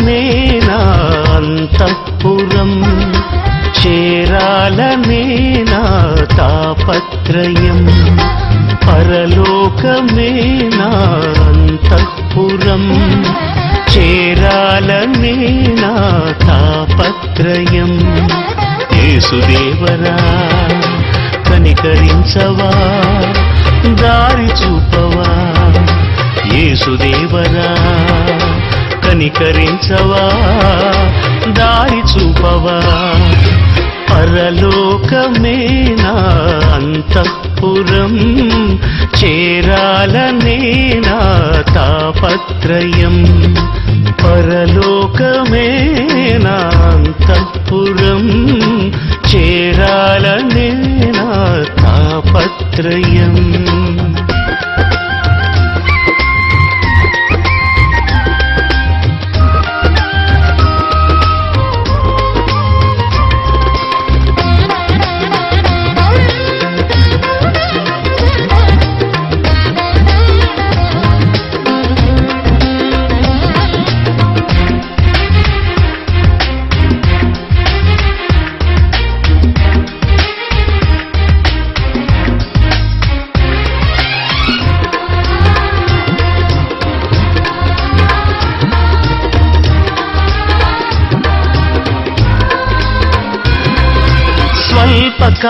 చేరాలమేనా అంతఃపురం చేరాలమేనా తాపత్రయం పరలోకమేనా అంతఃపురం చేరాలమేనా తాపత్రయం యేసుదేవరా కనికరించవా దారి చూపవా. యేసుదేవరా కనికరించవా? దారి చూపవా? పరలోకమేనా అంతఃపురం చేరాలనేనా తాపత్రయం. పరలోకమేనా అంతఃపురం చేరాలనేనా తాపత్రయం.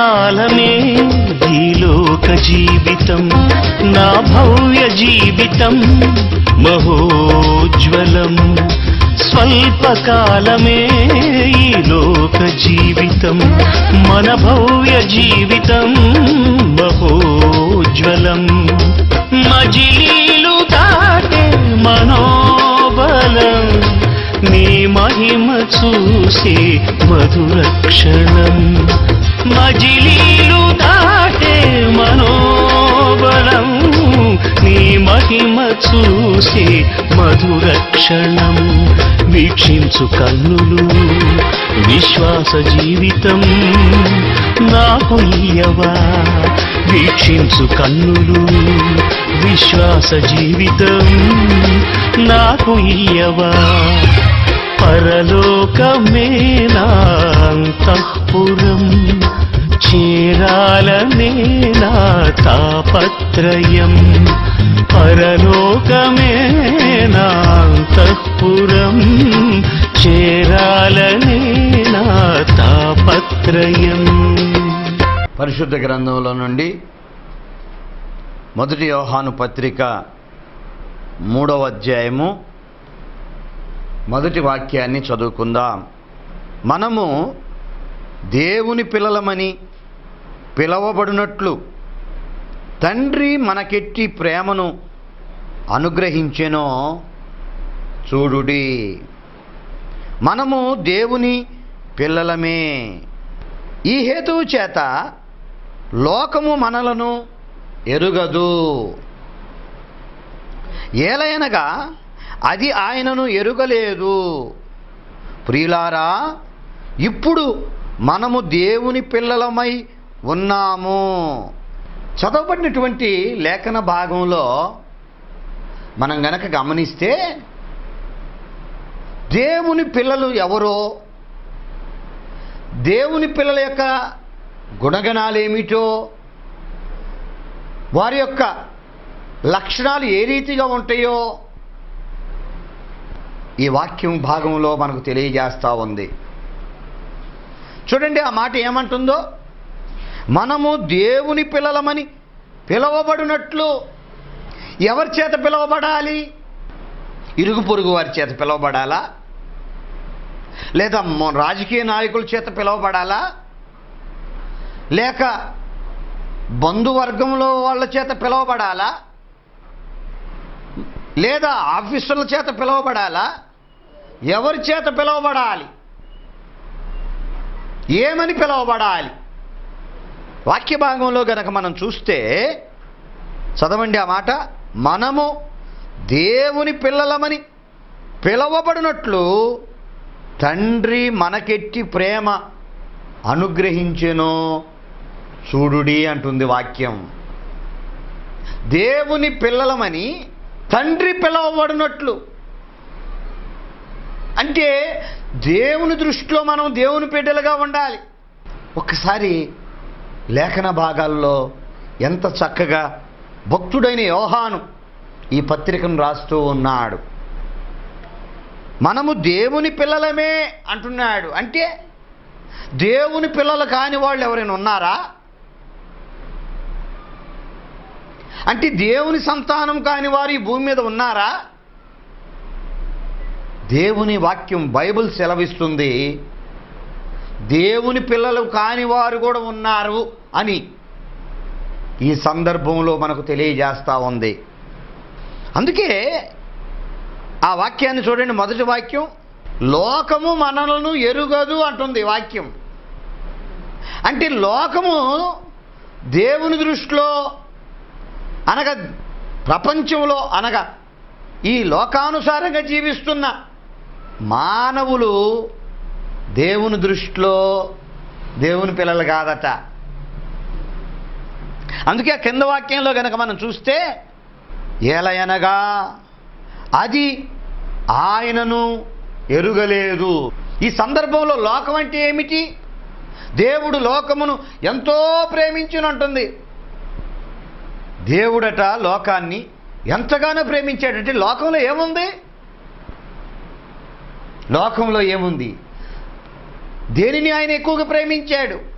కాలమే ఈలోక జీవితం నా భవ్య జీవితం మహోజ్వలం. స్వల్పకాలమే ఈలోక జీవితం మన భవ్య జీవితం మహోజ్వలం. మజిలీలు దాటే మనోబలం నీ మహిమ చూసే మధురక్షణం మజిలీలు దాటే మనోబలం నీ మహిమ చూసి మధుర క్షణం వీక్షించు కన్నులు విశ్వాస జీవితం నాకు ఇయ్యవా వీక్షించు కన్నులు విశ్వాస జీవితం నాకు ఇయ్యవా పరలోకమే నా అంతఃపురం. చేరాలనే నా తాపత్రయం. పరలోకమే నాంతఃపురం చేరాలనే నా తాపత్రయం. పరిశుద్ధ గ్రంథంలో నుండి మొదటి యోహాను పత్రిక మూడవ అధ్యాయము మొదటి వాక్యాన్ని చదువుకుందాం. మనము దేవుని పిల్లలమని పిలవబడినట్లు. తండ్రి మనకెట్టి ప్రేమను అనుగ్రహించెనో? చూడుడి. మనము దేవుని పిల్లలమే. ఈ హేతువు చేత లోకము మనలను ఎరుగదు. ఏలయనగా అది ఆయనను ఎరుగలేదు. ప్రియులారా ఇప్పుడు మనము దేవుని పిల్లలమై ఉన్నాము. చదవబడినటువంటి లేఖన భాగంలో మనం గనక గమనిస్తే దేవుని పిల్లలు ఎవరో దేవుని పిల్లల యొక్క గుణగణాలు ఏమిటో వారి యొక్క లక్షణాలు ఏ రీతిగా ఉంటాయో ఈ వాక్యం భాగంలో మనకు తెలియజేస్తూ ఉంది. చూడండి ఆ మాట ఏమంటుందో? మనము దేవుని పిల్లలమని పిలవబడినట్లు ఎవరి చేత పిలవబడాలి? ఇరుగు పొరుగు వారి చేత పిలవబడాలా? లేదా రాజకీయ నాయకుల చేత పిలవబడాలా? లేక బంధువర్గంలో వాళ్ళ చేత పిలవబడాలా? లేదా ఆఫీసర్ల చేత పిలవబడాలా? ఎవరి చేత పిలవబడాలి? ఏమని పిలవబడాలి? వాక్య భాగంలో గనక మనం చూస్తే చదవండి ఆ మాట మనము దేవుని పిల్లలమని పిలవబడినట్లు తండ్రి మనకెట్టి ప్రేమ అనుగ్రహించెను చూడుడి అంటుంది వాక్యం. దేవుని పిల్లలమని తండ్రి పిలవబడినట్లు. అంటే దేవుని దృష్టిలో మనం దేవుని బిడ్డలుగా ఉండాలి. ఒక్కసారి లేఖన భాగాల్లో ఎంత చక్కగా భక్తుడైన యోహాను ఈ పత్రికను రాస్తూ ఉన్నాడు. మనము దేవుని పిల్లలమే అంటున్నాడు. అంటే దేవుని పిల్లలు కాని వాళ్ళు ఎవరైనా ఉన్నారా? అంటే దేవుని సంతానం కాని వారు ఈ భూమి మీద ఉన్నారా? దేవుని వాక్యం బైబిల్ సెలవిస్తుంది. దేవుని పిల్లలు కాని వారు కూడా ఉన్నారు. అని ఈ సందర్భంలో మనకు తెలియజేస్తూ ఉంది. అందుకే ఆ వాక్యాన్ని చూడండి మొదటి వాక్యం లోకము మనలను ఎరుగదు అంటుంది వాక్యం. అంటే లోకము దేవుని దృష్టిలో అనగా ప్రపంచంలో అనగా ఈ లోకానుసారంగా జీవిస్తున్న మానవులు దేవుని దృష్టిలో దేవుని పిల్లలు కాదట. అందుకే కింద వాక్యంలో కనుక మనం చూస్తే ఏలయనగా అది ఆయనను ఎరుగలేదు. ఈ సందర్భంలో లోకం అంటే ఏమిటి? దేవుడు లోకమును ఎంతో ప్రేమించునంటుంది దేవుడట లోకాన్ని ఎంతగానో ప్రేమించాడంటే లోకంలో ఏముంది? లోకంలో ఏముంది? దేనిని ఆయన ఎక్కువగా ప్రేమించాడు?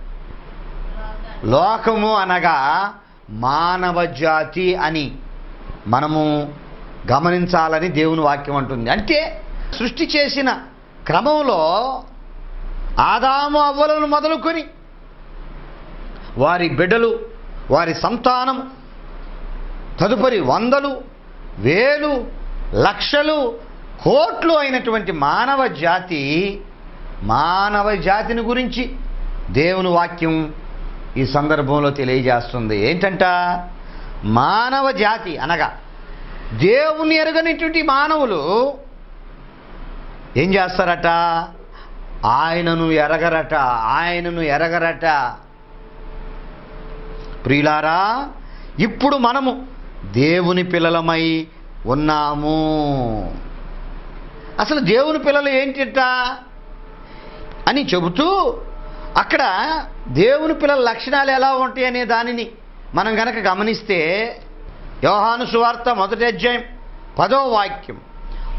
లోకము అనగా మానవ జాతి అని మనము గమనించాలని దేవుని వాక్యం అంటుంది. అంటే సృష్టి చేసిన క్రమంలో ఆదాము అవ్వలను మొదలుకొని వారి బిడ్డలు వారి సంతానం తదుపరి వందలు వేలు లక్షలు కోట్లు అయినటువంటి మానవ జాతి మానవ జాతిని గురించి దేవుని వాక్యం ఈ సందర్భంలో తెలియజేస్తుంది. ఏంటంట? మానవ జాతి అనగా దేవుని ఎరగనిటువంటి మానవులు ఏం చేస్తారట? ఆయనను ఎరగరట ఆయనను ఎరగరట. ప్రియులారా ఇప్పుడు మనము దేవుని పిల్లలమై ఉన్నాము. అసలు దేవుని పిల్లలు ఏంటిట? అని చెబుతూ అక్కడ దేవుని పిల్లల లక్షణాలు ఎలా ఉంటాయి అనే దానిని మనం గనక గమనిస్తే యోహాను సువార్త మొదటి అధ్యాయం పదో వాక్యం.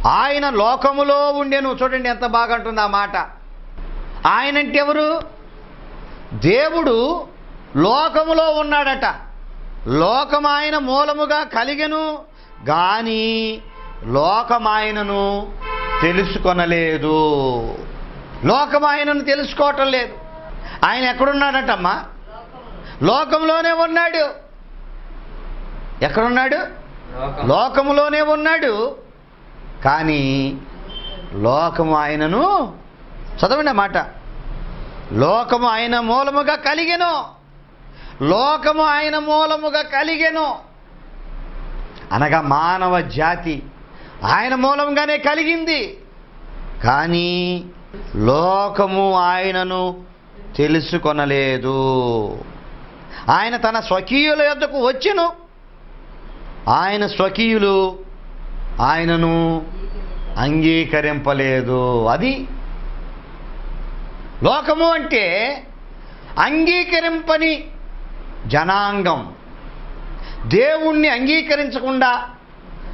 ఆయన లోకములో ఉండేను. చూడండి ఎంత బాగుంటుంది ఆ మాట. ఆయన అంటే ఎవరు? దేవుడు లోకములో ఉన్నాడట. లోకమాయన ఆయన మూలముగా కలిగెను గాని లోకమాయనను ఆయనను తెలుసుకొనలేదు. లోకమాయనను ఆయనను తెలుసుకోవటం లేదు. ఆయన ఎక్కడున్నాడటమ్మా? లోకంలోనే ఉన్నాడు. ఎక్కడున్నాడు? లోకములోనే ఉన్నాడు. కానీ లోకము ఆయనను చదవండి మాట. లోకము ఆయన మూలముగా కలిగెను. లోకము ఆయన మూలముగా కలిగెను. అనగా మానవ జాతి ఆయన మూలంగానే కలిగింది. కానీ లోకము ఆయనను తెలుసుకొనలేదు. ఆయన తన స్వకీయుల యొద్దకు వచ్చెను. ఆయన స్వకీయులు ఆయనను అంగీకరింపలేదు. అది లోకము అంటే అంగీకరింపని జనాంగం. దేవుణ్ణి అంగీకరించకుండా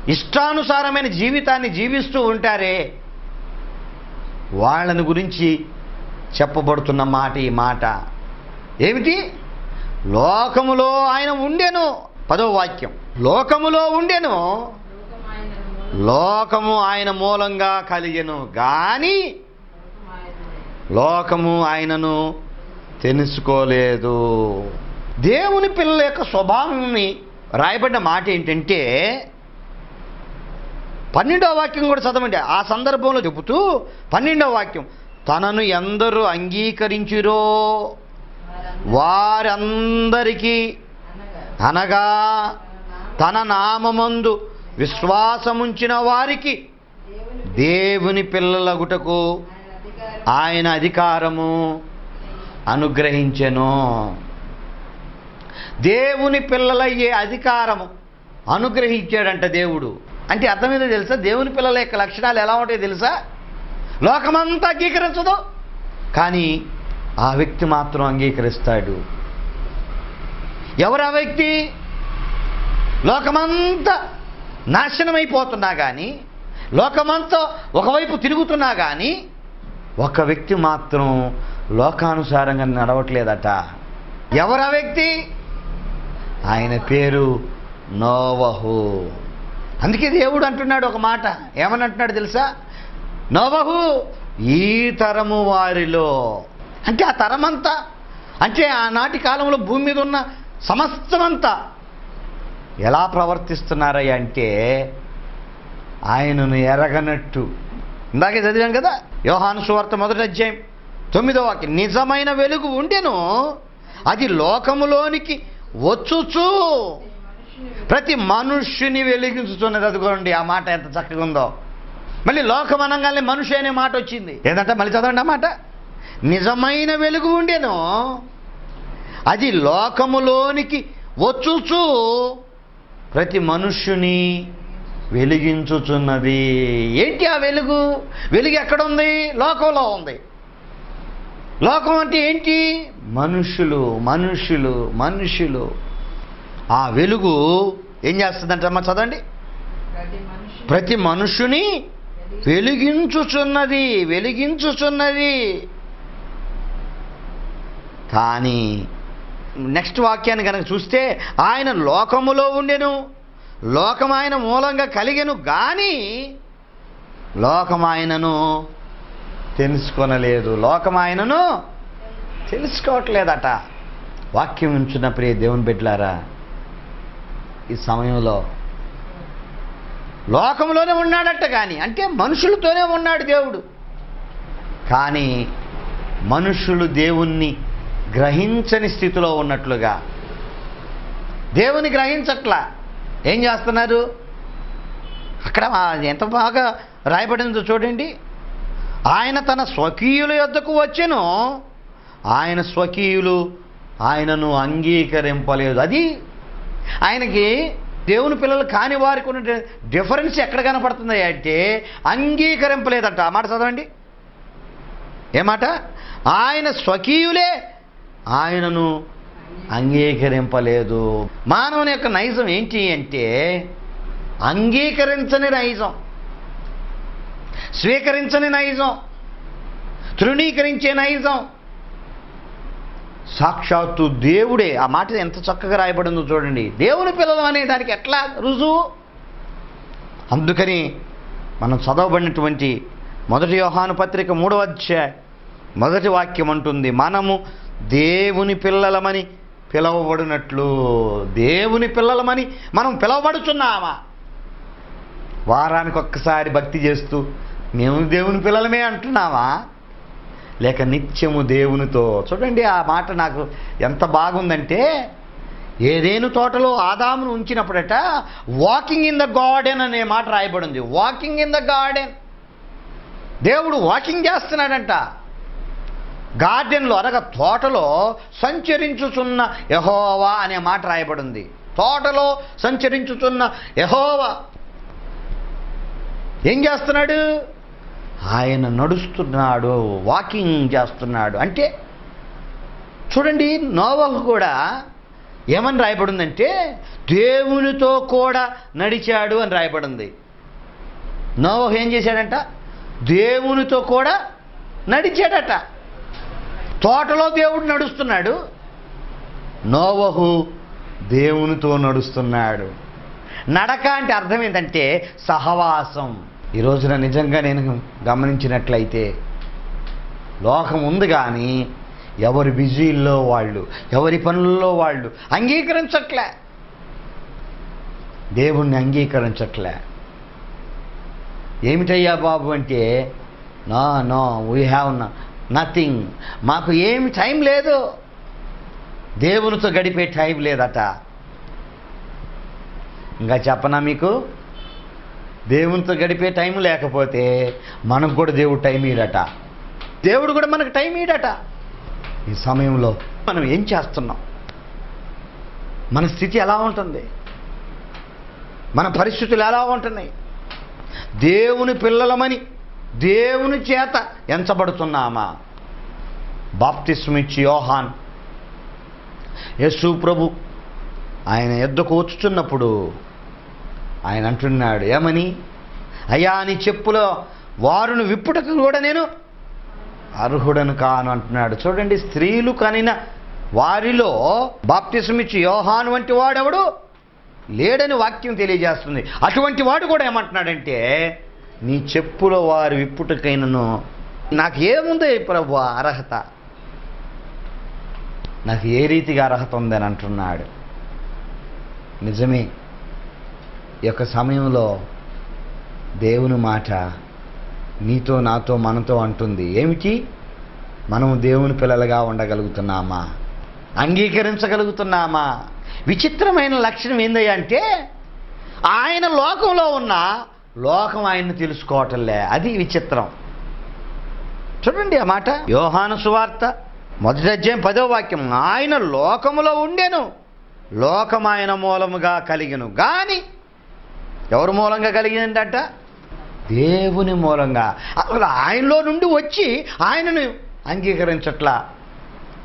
ఇష్టానుసారమైన జీవితాన్ని జీవిస్తూ ఉంటారే. వాళ్ళని గురించి చెప్పబడుతున్న మాట ఈ మాట. ఏమిటి? లోకములో ఆయన ఉండెను. పదో వాక్యం. లోకములో ఉండెను. లోకము ఆయన మూలంగా కలిగెను. కానీ లోకము ఆయనను తెలుసుకోలేదు. దేవుని పిల్లల యొక్క స్వభావాన్ని రాయబడిన మాట ఏంటంటే పన్నెండవ వాక్యం కూడా చదవండి. ఆ సందర్భంలో చెబుతూ పన్నెండవ వాక్యం. తనను ఎందరు అంగీకరించురో వారందరికీ అనగా తన నామమందు విశ్వాసముంచిన వారికి దేవుని పిల్లలగుటకు ఆయన అధికారము అనుగ్రహించెను. దేవుని పిల్లలయ్యే అధికారము అనుగ్రహించాడంట దేవుడు. అంటే అర్థమైందో తెలుసా? దేవుని పిల్లల యొక్క లక్షణాలు ఎలా ఉంటాయో తెలుసా? లోకమంతా అంగీకరించదు. కానీ ఆ వ్యక్తి మాత్రం అంగీకరిస్తాడు. ఎవరు ఆ వ్యక్తి? లోకమంతా నాశనమైపోతున్నా కానీ లోకమంతా ఒకవైపు తిరుగుతున్నా కానీ ఒక వ్యక్తి మాత్రం లోకానుసారంగా నడవట్లేదట. ఎవరు ఆ వ్యక్తి? ఆయన పేరు నోవహు. అందుకే దేవుడు అంటున్నాడు ఒక మాట. ఏమని అంటున్నాడు తెలుసా? నవహు ఈ తరము వారిలో. అంటే ఆ తరమంతా అంటే ఆనాటి కాలంలో భూమి మీద ఉన్న సమస్తమంతా ఎలా ప్రవర్తిస్తున్నారయ్య అంటే ఆయనను ఎరగనట్టు. ఇందాకే చదివాం కదా యోహాను సువార్త మొదటి అధ్యాయం తొమ్మిదో వాక్యం. నిజమైన వెలుగు ఉండెను అది లోకములోనికి వచ్చుచు. ప్రతి మనుష్యుని వెలిగించుతున్నది అదిగోండి ఆ మాట ఎంత చక్కగా ఉందో. మళ్ళీ లోకం అనగానే మనిషి అనే మాట వచ్చింది. ఏంటంటే మళ్ళీ చదవండి ఆ మాట? నిజమైన వెలుగు ఉండెను అది లోకములోనికి వచ్చుచు ప్రతి మనుష్యుని వెలిగించుచున్నది. ఏంటి ఆ వెలుగు? వెలుగు ఎక్కడుంది? లోకంలో ఉంది. లోకం అంటే ఏంటి? మనుషులు మనుషులు మనుషులు. ఆ వెలుగు ఏం చేస్తుందంటమ్మా చదవండి. ప్రతి మనుషుని వెలిగించుచున్నది వెలిగించుచున్నది. కానీ నెక్స్ట్ వాక్యాన్ని కనుక చూస్తే ఆయన లోకములో ఉండెను లోకం ఆయన మూలంగా కలిగెను కానీ లోకం ఆయనను తెలుసుకొనలేదు. లోకం ఆయనను తెలుసుకోవట్లేదట. వాక్యం ఉంచున్న ప్రియ దేవుని బిడ్డలారా ఈ సమయంలో లోకంలోనే ఉన్నాడట కానీ అంటే మనుషులతోనే ఉన్నాడు దేవుడు. కానీ మనుషులు దేవుణ్ణి గ్రహించని స్థితిలో ఉన్నట్లుగా దేవుని గ్రహించట్లా. ఏం చేస్తున్నారు? అక్కడ ఎంత బాగా రాయబడిందో చూడండి. ఆయన తన స్వకీయుల యొద్దకు వచ్చెను. ఆయన స్వకీయులు ఆయనను అంగీకరింపలేదు. అది ఆయనకి దేవుని పిల్లలు కాని వారికి ఉన్న డిఫరెన్స్ ఎక్కడ కనపడుతుంది అంటే అంగీకరింపలేదంట. ఆ మాట చదవండి. ఏమాట ఆయన స్వకీయులే ఆయనను అంగీకరింపలేదు. మానవుని యొక్క నైజం ఏంటి అంటే అంగీకరించని నైజం స్వీకరించని నైజం తృణీకరించే నైజం సాక్షాత్తు దేవుడే ఆ మాట ఎంత చక్కగా రాయబడిందో చూడండి. దేవుని పిల్లలు అనే దానికి ఎట్లా రుజువు? అందుకని మనం చదవబడినటువంటి మొదటి యోహాను పత్రిక మూడవ అధ్యాయ మొదటి వాక్యం అంటుంది మనము దేవుని పిల్లలమని పిలవబడినట్లు దేవుని పిల్లలమని మనం పిలవబడుచున్నామా? వారానికి ఒక్కసారి భక్తి చేస్తూ మేము దేవుని పిల్లలమే అంటున్నామా? లేక నిత్యము దేవునితో. చూడండి ఆ మాట నాకు ఎంత బాగుందంటే ఏదేను తోటలో ఆదామును ఉంచినప్పుడట వాకింగ్ ఇన్ ద గార్డెన్ అనే మాట రాయబడింది. వాకింగ్ ఇన్ ద గార్డెన్ దేవుడు వాకింగ్ చేస్తున్నాడంట. గార్డెన్లో అనగా తోటలో సంచరించుచున్న యహోవా అనే మాట రాయబడింది. తోటలో సంచరించుచున్న యహోవా. ఏం చేస్తున్నాడు? ఆయన నడుస్తున్నాడు వాకింగ్ చేస్తున్నాడు. అంటే చూడండి నోవహు కూడా ఏమని రాయబడిందంటే దేవునితో కూడా నడిచాడు అని రాయబడింది. నోవహు ఏం చేశాడంట? దేవునితో కూడా నడిచాడట. తోటలో దేవుడు నడుస్తున్నాడు. నోవహు దేవునితో నడుస్తున్నాడు. నడక అంటే అర్థం ఏంటంటే సహవాసం. ఈ రోజున నిజంగా నేను గమనించినట్లయితే లోకం ఉంది కానీ ఎవరి బిజీల్లో వాళ్ళు ఎవరి పనుల్లో వాళ్ళు అంగీకరించట్లే. దేవుణ్ణి అంగీకరించట్లే. ఏమిటయ్యా బాబు అంటే no no we have nothing మాకు ఏమి టైం లేదు. దేవునితో గడిపే టైం లేదట. ఇంకా చెప్పనా మీకు? దేవునితో గడిపే టైం లేకపోతే మనకు కూడా దేవుడు టైం ఇడట దేవుడు కూడా మనకు టైం ఇడట ఈ సమయంలో మనం ఏం చేస్తున్నాం? మన స్థితి ఎలా ఉంటుంది? మన పరిస్థితులు ఎలా ఉంటున్నాయి? దేవుని పిల్లలమని దేవుని చేత ఎంచబడుతున్నామా? బాప్తిస్మిచ్చి యోహాన్ యేసు ప్రభు ఆయన ఎద్దకు వచ్చుచున్నప్పుడు ఆయన అంటున్నాడు ఏమని? అయ్యా నీ చెప్పులో వారును విప్పుటకు కూడా నేను అర్హుడను కాను అంటున్నాడు. చూడండి స్త్రీలు కనిన వారిలో బాప్తిసమిచ్చి యోహాను వంటి వాడెవడు? లేడని వాక్యం తెలియజేస్తుంది. అటువంటి వాడు కూడా ఏమంటున్నాడంటే నీ చెప్పులో వారు విప్పుటకైనను నాకు ఏముంది ప్రభు అర్హత? నాకు ఏ రీతిగా అర్హత ఉందని అంటున్నాడు. నిజమే. యొక్క సమయంలో దేవుని మాట నీతో నాతో మనతో అంటుంది. ఏమిటి? మనం దేవుని పిల్లలుగా ఉండగలుగుతున్నామా? అంగీకరించగలుగుతున్నామా? విచిత్రమైన లక్షణం ఏందయ్యా అంటే ఆయన లోకంలో ఉన్న లోకం ఆయన్ని తెలుసుకోవటంలే. అది విచిత్రం. చూడండి ఆ మాట. యోహాను సువార్త మొదటి అధ్యాయం పదో వాక్యం. ఆయన లోకములో ఉండెను. లోకమాయన ఆయన మూలముగా కలిగెను. కానీ ఎవరి మూలంగా కలిగిందంట? దేవుని మూలంగా. అసలు ఆయనలో నుండి వచ్చి ఆయనను అంగీకరించట్లా.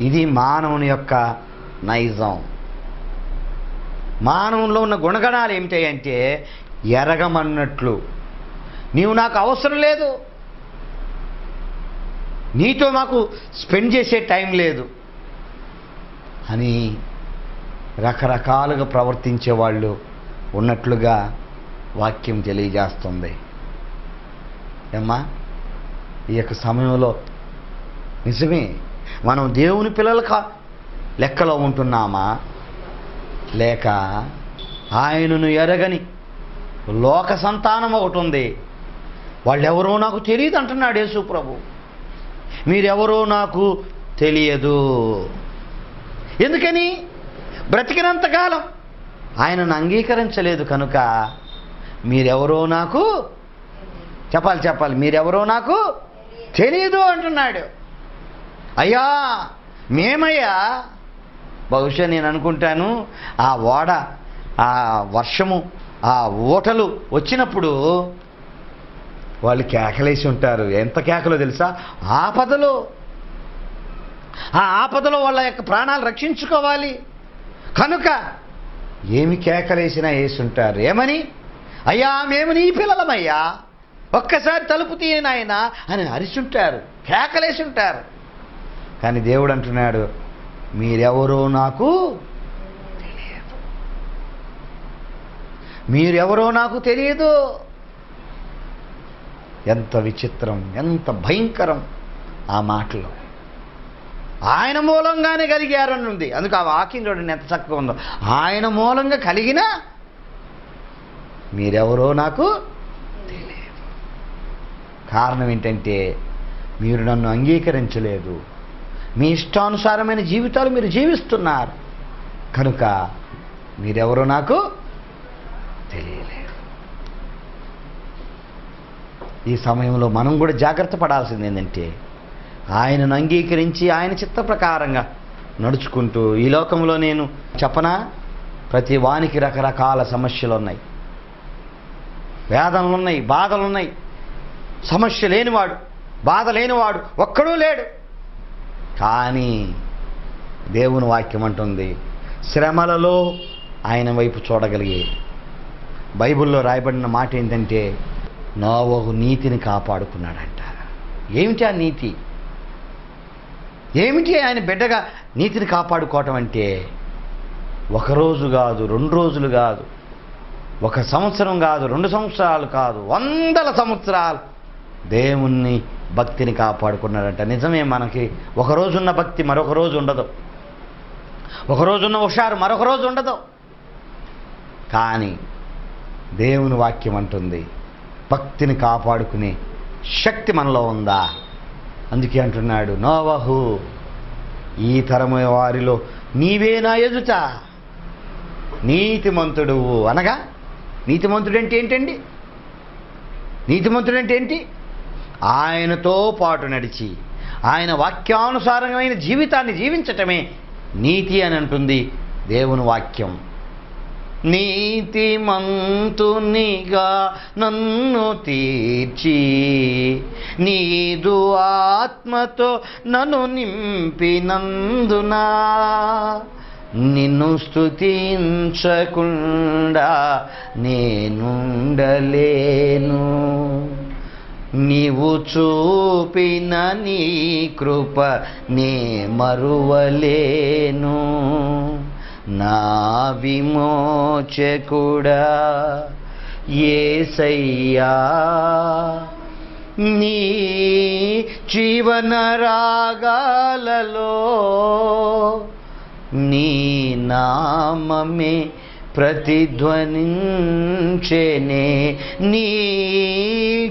ఇది మానవుని యొక్క నైజం. మానవుల్లో ఉన్న గుణగణాలు ఏమిటాయంటే ఎరగమన్నట్లు. నీవు నాకు అవసరం లేదు. నీతో మాకు స్పెండ్ చేసే టైం లేదు. అని రకరకాలుగా ప్రవర్తించే వాళ్ళు ఉన్నట్లుగా వాక్యం తెలియజేస్తుంది. ఏమ్మా? ఈ యొక్క సమయంలో నిజమే మనం దేవుని పిల్లల లెక్కలో ఉంటున్నామా? లేక ఆయనను ఎరగని లోక సంతానం ఒకటి ఉంది. వాళ్ళెవరో నాకు తెలియదు అంటున్నాడు యేసు ప్రభు. మీరెవరో నాకు తెలియదు. ఎందుకని? బ్రతికినంతకాలం ఆయనను అంగీకరించలేదు కనుక మీరెవరో నాకు చెప్పాలి చెప్పాలి. మీరెవరో నాకు తెలియదు అంటున్నాడు. అయ్యా మేమయ్యా బహుశా నేను అనుకుంటాను ఆ ఓడ ఆ వర్షము ఆ ఊటలు వచ్చినప్పుడు వాళ్ళు కేకలేసి ఉంటారు. ఎంత కేకలో తెలుసా? ఆపదలో. ఆ ఆపదలో వాళ్ళ యొక్క ప్రాణాలు రక్షించుకోవాలి. కనుక ఏమి కేకలేసినా వేసుంటారు ఏమని? అయ్యా మేము నీ పిల్లలమయ్యా. ఒక్కసారి తలుపు తీయనాయన అని అరిచుంటారు కేకలేసి ఉంటారు కానీ దేవుడు అంటున్నాడు మీరెవరో నాకు తెలియదు. మీరెవరో నాకు తెలియదు. ఎంత విచిత్రం ఎంత భయంకరం ఆ మాటలు. ఆయన మూలంగానే కలిగారని ఉంది అందుకు ఆ వాక్యం చూడండి ఎంత చక్కగా ఉందో. ఆయన మూలంగా కలిగిన మీరెవరో నాకు తెలియదు. కారణం ఏంటంటే మీరు నన్ను అంగీకరించలేదు. మీ ఇష్టానుసారమైన జీవితాలు మీరు జీవిస్తున్నారు. కనుక మీరెవరో నాకు తెలియలేదు. ఈ సమయంలో మనం కూడా జాగ్రత్త పడాల్సింది ఏంటంటే ఆయనను అంగీకరించి ఆయన చిత్త ప్రకారంగా నడుచుకుంటూ ఈ లోకంలో నేను చెప్పనా? ప్రతి వానికి రకరకాల సమస్యలు ఉన్నాయి. వేదనలు ఉన్నాయి బాధలు ఉన్నాయి సమస్య లేనివాడు బాధ లేనివాడు ఒక్కడూ లేడు. కానీ దేవుని వాక్యం అంటుంది శ్రమలలో ఆయన వైపు చూడగలిగే. బైబిల్లో రాయబడిన మాట ఏంటంటే నోవహు నీతిని కాపాడుకున్నాడంట. ఏమిటి ఆ నీతి? ఏమిటి ఆయన బిడ్డగా నీతిని కాపాడుకోవటం అంటే ఒకరోజు కాదు రెండు రోజులు కాదు ఒక సంవత్సరం కాదు రెండు సంవత్సరాలు కాదు వందల సంవత్సరాలు దేవుణ్ణి భక్తిని కాపాడుకున్నాడంట. నిజమే మనకి ఒక రోజున్న భక్తి మరొక రోజు ఉండదు. ఒక రోజున్న హుషారు మరొక రోజు ఉండదు. కానీ దేవుని వాక్యం అంటుంది భక్తిని కాపాడుకునే శక్తి మనలో ఉందా? అందుకే అంటున్నాడు నోవహు ఈ తరము వారిలో నీవే నా ఎదుట నీతిమంతుడు అనగా నీతిమంతుడు అంటే ఏంటండి? నీతిమంతుడు అంటే ఏంటి ఆయనతో పాటు నడిచి ఆయన వాక్యానుసారమైన జీవితాన్ని జీవించటమే నీతి అని అంటుంది దేవుని వాక్యం. నీతిమంతునిగా నన్ను తీర్చి నీదు ఆత్మతో నన్ను నింపినందునా నిన్ను స్తుతించకుండా నేనుండలేను. నీవు చూపిన నీ కృప నే మరువలేను. నా విమోచకుడా ఏసయ్యా నీ జీవన రాగాలలో నీ నామమే ప్రతిధ్వనించేనే. నీ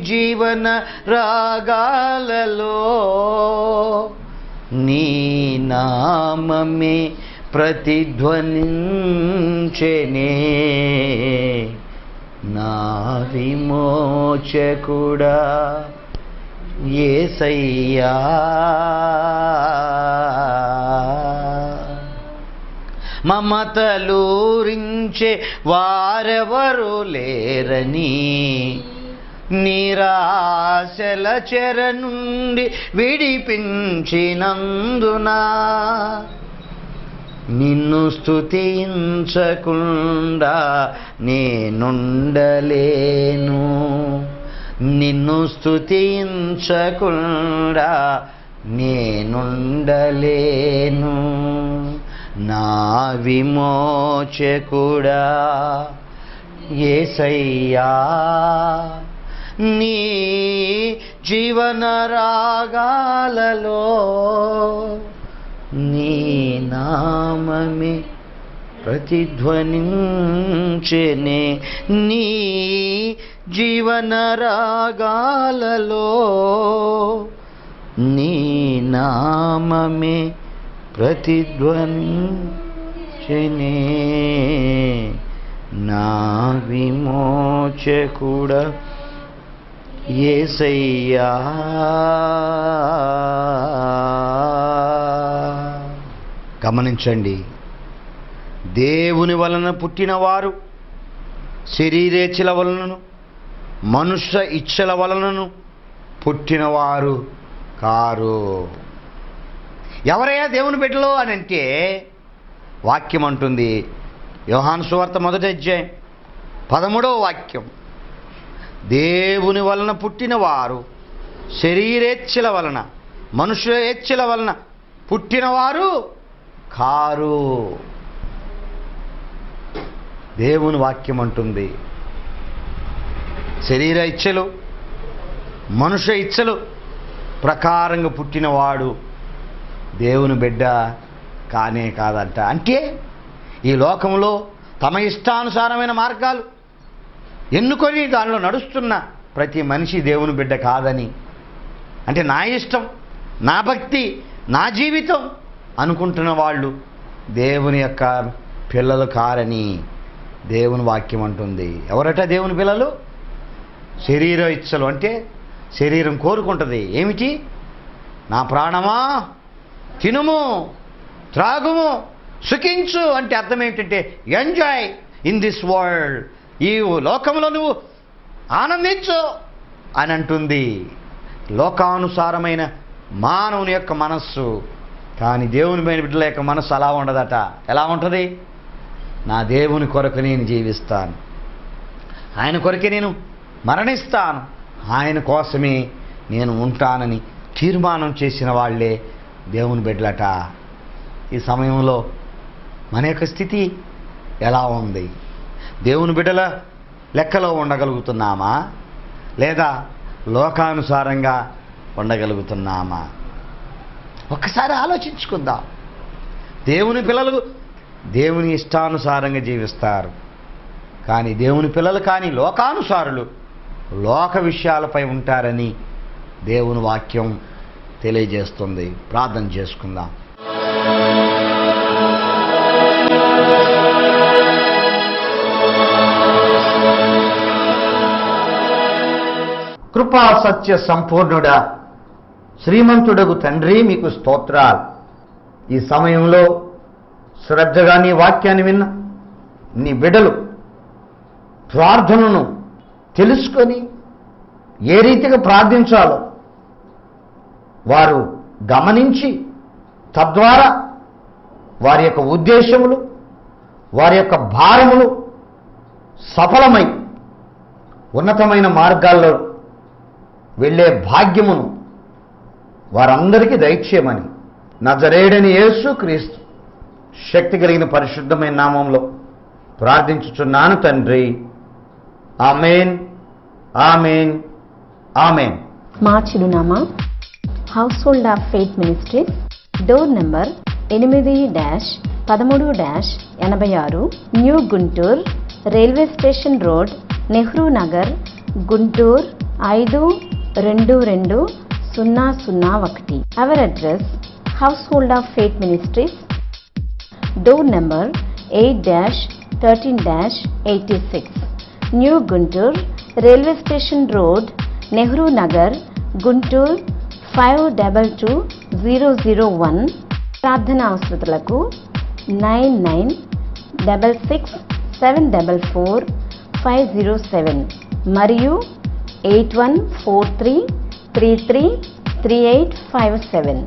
జీవన రాగాలలో నీ నామమే ప్రతిధ్వనించేనే. నా విమోచకుడా ఏసయ్యా. మమతలూరించే వారెవరు లేరని నిరాశల చెర నుండి విడిపించినందునా నిన్ను స్థుతించకుండా నేనుండలేను. నిన్ను స్థుతించకుండా నేనుండలేను. నా విమోచకుడా ఏసయ్యా నీ జీవన రాగాలలో నీ నామమే ప్రతిధ్వనించెనే. నీ జీవన రాగాలలో నీ నామమే ప్రతిధ్వనించెనే. నా విమోచకుడ ఏసయ్యా. గమనించండి దేవుని వలన పుట్టినవారు శరీరేచ్ఛల వలనను మనుష్య ఇచ్చల వలనను పుట్టినవారు కారు. ఎవరయ్యా దేవుని బిడ్డలు అని అంటే వాక్యం అంటుంది. యోహాను సువార్త మొదటి అధ్యాయం పదమూడవ వాక్యం. దేవుని వలన పుట్టినవారు శరీరేచ్ఛల వలన మనుషుల ఏచ్ఛల వలన పుట్టినవారు కారు. దేవుని వాక్యం అంటుంది. శరీర ఇచ్చలు మనుష్య ఇచ్చలు ప్రకారంగా పుట్టినవాడు దేవుని బిడ్డ కానే కాదంట. అంటే ఈ లోకంలో తమ ఇష్టానుసారమైన మార్గాలు ఎన్నుకొని దానిలో నడుస్తున్న ప్రతి మనిషి దేవుని బిడ్డ కాదని. అంటే నా ఇష్టం నా భక్తి నా జీవితం అనుకుంటున్న వాళ్ళు దేవుని యొక్క పిల్లలు కారని దేవుని వాక్యం అంటుంది. ఎవరట దేవుని పిల్లలు? శరీర ఇచ్చలు. అంటే శరీరం కోరుకుంటుంది. ఏమిటి? నా ప్రాణమా? తినుము త్రాగుము సుఖించు అంటే అర్థం ఏంటంటే ఎంజాయ్ ఇన్ దిస్ వరల్డ్ ఈ లోకంలో నువ్వు ఆనందించు అని అంటుంది. లోకానుసారమైన మానవుని యొక్క మనస్సు. కానీ దేవుని పైన బిడ్డల యొక్క మనస్సు అలా ఉండదట. ఎలా ఉంటుంది? నా దేవుని కొరకు నేను జీవిస్తాను. ఆయన కొరకే నేను మరణిస్తాను. ఆయన కోసమే నేను ఉంటానని తీర్మానం చేసిన వాళ్ళే దేవుని బిడ్డలట ఈ సమయంలో మన యొక్క స్థితి ఎలా ఉంది? దేవుని బిడ్డల లెక్కలో ఉండగలుగుతున్నామా? లేదా లోకానుసారంగా ఉండగలుగుతున్నామా? ఒక్కసారి ఆలోచించుకుందాం. దేవుని పిల్లలు దేవుని ఇష్టానుసారంగా జీవిస్తారు. కానీ దేవుని పిల్లలు కానీ లోకానుసారులు లోక విషయాలపై ఉంటారని దేవుని వాక్యం తెలియజేస్తుంది. ప్రార్థన చేసుకుందాం. కృపా సత్య సంపూర్ణుడా శ్రీమంతుడకు తండ్రి మీకు స్తోత్రాలు. ఈ సమయంలో శ్రద్ధగా నీ వాక్యాన్ని విన్న నీ బిడలు ప్రార్థనను తెలుసుకొని ఏ రీతిగా ప్రార్థించాలో వారు గమనించి తద్వారా వారి యొక్క ఉద్దేశములు వారి యొక్క భారములు సఫలమై ఉన్నతమైన మార్గాల్లో వెళ్ళే భాగ్యమును వారందరికీ దయచేయమని నజరేడని యేసు క్రీస్తు శక్తి కలిగిన పరిశుద్ధమైన నామంలో ప్రార్థించుచున్నాను తండ్రి. ఆమెన్. ఆమెన్. ఆమెన్. మా చిరునామా household of faith ministries door number ఎనిమిది డాష్ పదమూడు డాష్ ఎనభై ఆరు new Guntur railway station road Nehru Nagar Guntur ఐదు రెండు రెండు సున్నా సున్నా ఒకటి. Our address household of faith ministries door number eight dash thirteen dash eighty six. New Guntur railway station road Nehru Nagar Guntur five double two zero zero one ప్రార్థన అవసరతలకు nine nine double six seven double four five zero seven మరియు eight one four three three three three eight five seven.